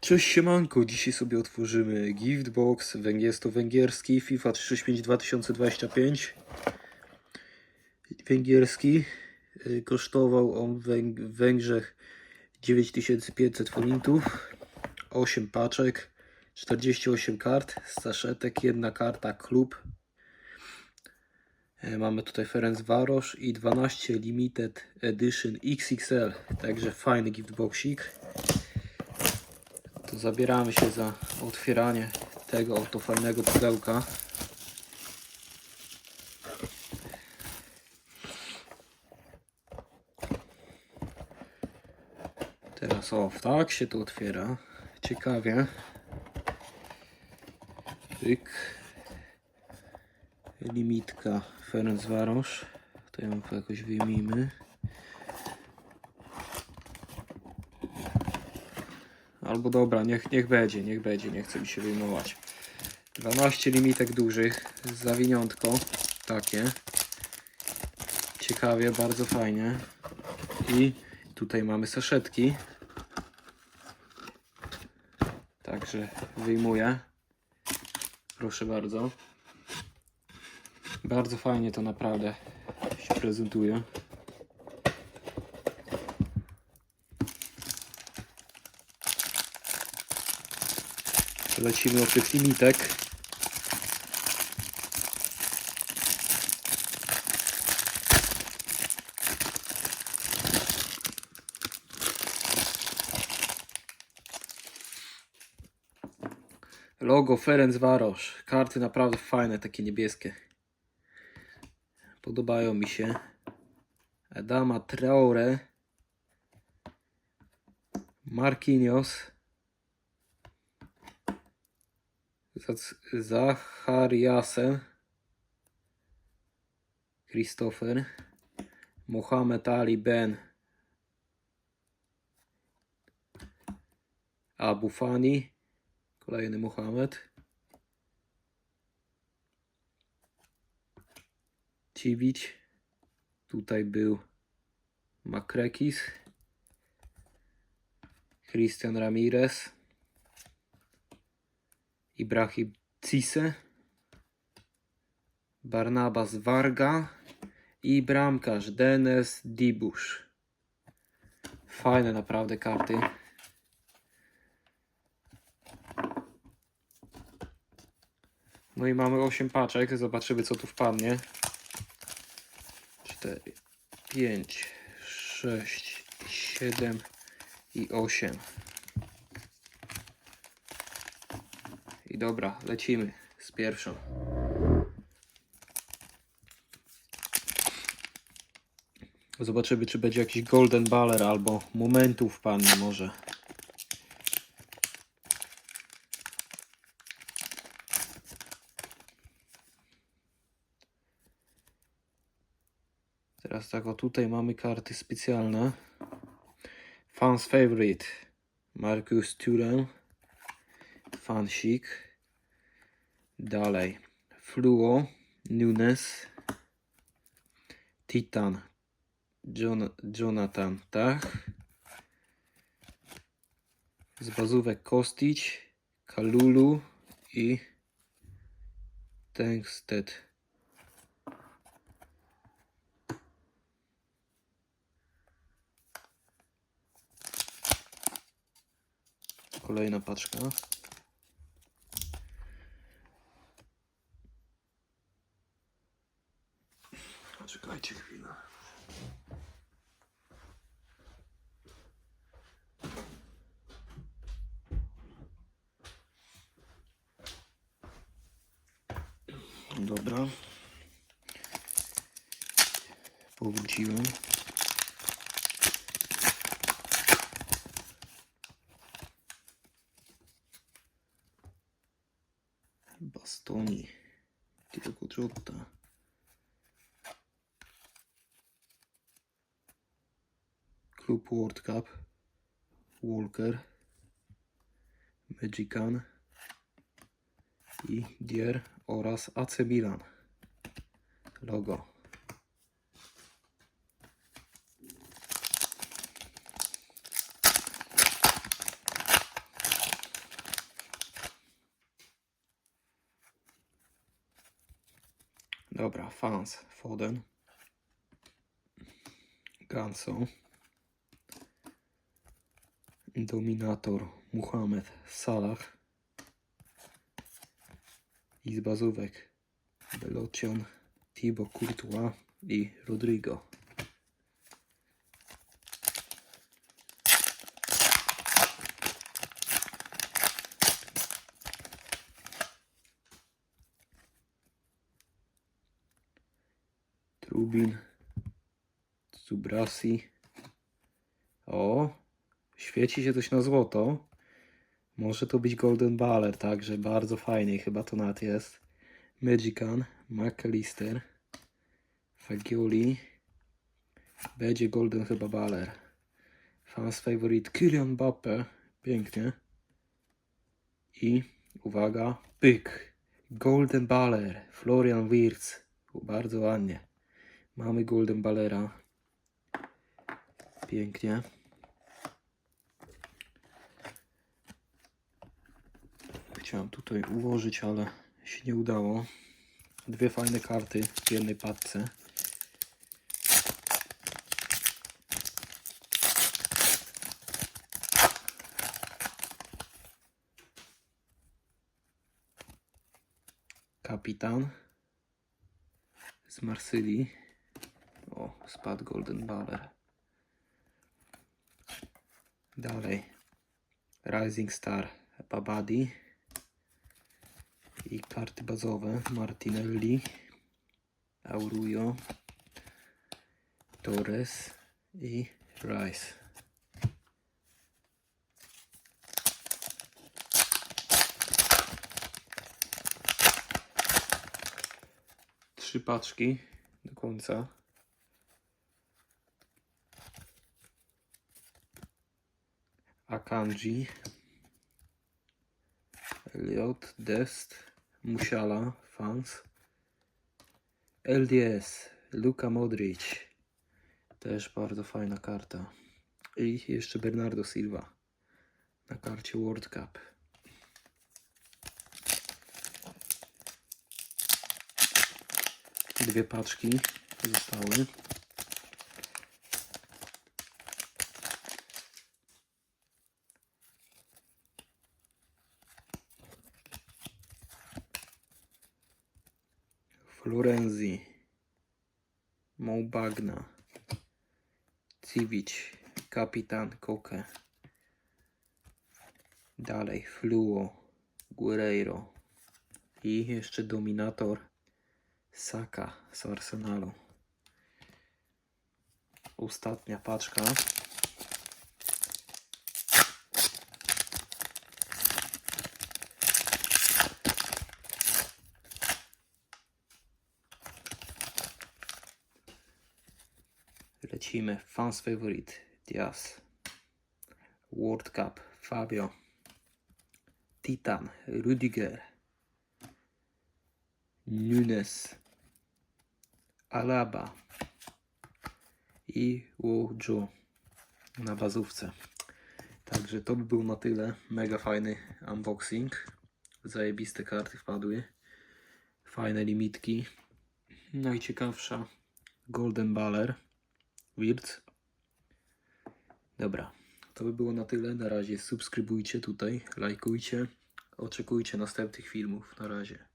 Cześć siemanko, dzisiaj sobie otworzymy Giftbox, jest węgierski FIFA 365 2025 Węgierski, Y, kosztował on w Węg- w Węgrzech 9500 forintów 8 paczek, 48 kart, saszetek, jedna karta, klub. E, Mamy tutaj Ferenc Varos i 12 Limited Edition XXL, także fajny giftboxik to zabieramy się za otwieranie tego oto fajnego pudełka. Teraz o, tak się to otwiera. Ciekawie. Pyk. Limitka Ferencvaros. To ją jakoś wyjmijmy. Albo dobra, niech, niech będzie, niech będzie, nie chce mi się wyjmować. 12 limitek dużych, zawiniątko, takie. Ciekawie, bardzo fajnie. I tutaj mamy saszetki. Także wyjmuję. Proszę bardzo. Bardzo fajnie to naprawdę się prezentuje. Lecimy od tych limitek. Logo Ferenc Varos. Karty naprawdę fajne, takie niebieskie. Podobają mi się. Adama Traore. Marquinhos. Zac- Zachariasem, Christopher, Mohamed Ali Ben, Abu Fani, kolejny Mohamed, Civic, tutaj był Makrekis, Christian Ramirez, Ibrahim Cisse, Barnabas Varga i bramkarz Denes Dibusz. Fajne naprawdę karty. No i mamy 8 paczek. Zobaczymy co tu wpadnie. 4, 5, 6, 7 i 8. I dobra, lecimy z pierwszą. Zobaczymy, czy będzie jakiś Golden Baller albo momentów pan może. Teraz tak, o tutaj mamy karty specjalne. Fans Favorite Marcus Thuram Fansik. Dalej. Fluo. Nunes. Titan. John, Jonathan Tach. Z bazówek Kostić. Kalulu i Tengsted. Kolejna paczka. стаканчик вина. Dobra. Powróciłem. Bastoni. Tylko ciotta. klub World Cup, Walker, Mexican. I Dier oraz AC Milan. Logo. Dobra, fans, Foden, Ganso. Dominator Muhammad Salah. I z bazówek Belocion, Thibaut Courtois i Rodrigo. Trubin, Zubrasi. O, świeci się coś na złoto. Może to być Golden Baller, także bardzo fajny chyba to nad jest. Magican, McAllister, Fagioli. Będzie Golden chyba Baller. Fans favorite Kylian Mbappe. Pięknie. I uwaga, pyk. Golden Baller, Florian Wirtz. Bardzo ładnie. Mamy Golden Ballera. Pięknie. Chciałem tutaj ułożyć, ale się nie udało. Dwie fajne karty w jednej paczce. Kapitan z Marsylii. O, spadł Golden Baller. Dalej. Rising Star Babadi. I karty bazowe Martinelli, Aurujo, Torres i Rice. Trzy paczki do końca. Akanji, Elliot, Dest, Musiala, Fans, LDS, Luka Modric, też bardzo fajna karta. I jeszcze Bernardo Silva na karcie World Cup. Dwie paczki zostały. Florenzi, Moubagna, Civic, Kapitan Koke. Dalej Fluo, Guerreiro i jeszcze Dominator Saka z Arsenalu. Ostatnia paczka. Lecimy. Fans favorite. Diaz. World Cup. Fabio. Titan. Rudiger. Nunes. Alaba. I Wojo na bazówce. Także to by było na tyle. Mega fajny unboxing. Zajebiste karty wpadły. Fajne limitki. Najciekawsza Golden Baller. Wirtz. Dobra, to by było na tyle. Na razie subskrybujcie tutaj, lajkujcie. Oczekujcie następnych filmów. Na razie.